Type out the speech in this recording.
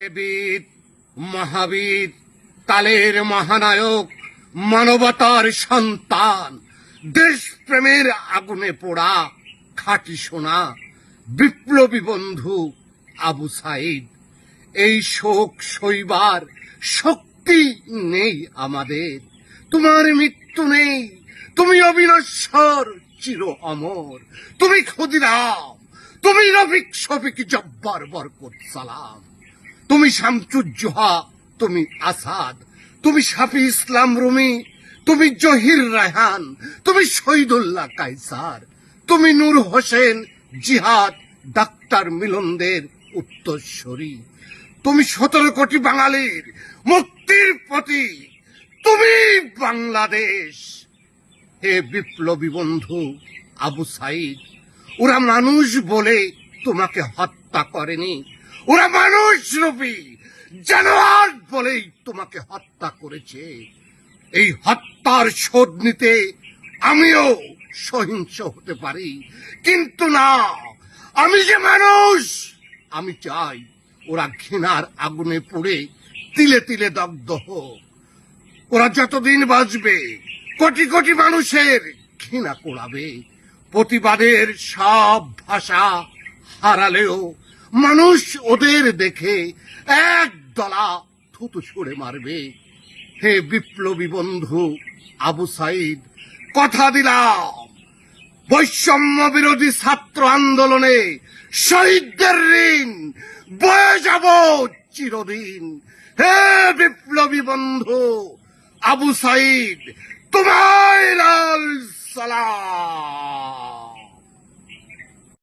বীর মহাবীর, কালের মহানায়ক, মানবতার সন্তান, দেশপ্রেমের আগুনে পোড়া খাঁটি সোনা, বিপ্লবী বন্ধু আবু সাইদ। এই শোক সইবার শক্তি নেই আমাদের। তোমার মৃত্যু নেই, তুমি অবিনশ্বর, চির অমর। তুমি ক্ষুদিরাম, তুমি রফিক শফিক জব্বার বরকত সালাম। তুমি শামচুজ্জোহা তুমি আসাদ। তুমি শাফি ইসলাম রুমি, তুমি জহির রায়হান, তুমি শহীদুল্লাহ কাইসার তুমি নূর হোসেন জিহাদ, ডাক্তার মিলনদের উত্তরস্বরী। তুমি সতেরো কোটি বাঙালির মুক্তির প্রতি তুমি বাংলাদেশ। হে বিপ্লবী বন্ধু আবু সাইদ, ওরা মানুষ বলে তোমাকে হত্যা করেনি। ওরা মানুষ রূপী। জানোয়ার বলেই তোমাকে হত্যা করেছে। এই হত্যার শোধ নিতে আমিও সহিংস হতে পারি। কিন্তু না, আমি যে মানুষ, আমি চাই ওরা ঘৃণার আগুনে পুড়ে তিলে তিলে দগ্ধ হোক। ওরা যতদিন বাঁচবে, কোটি কোটি মানুষের ঘৃণা কোড়াবে। প্রতিবাদের সব ভাষা হারালেও মানুষ ওদের দেখে এক দলা থুতু ছুড়ে মারবে। হে বিপ্লবী বন্ধু, আবু সাইদ, কথা দিলাম। বৈষম্য বিরোধী ছাত্র আন্দোলনে শহীদদের ঋণ, বয়ে যাব চিরদিন। হে বিপ্লবী বন্ধু, আবু সাইদ, তোমায় লাল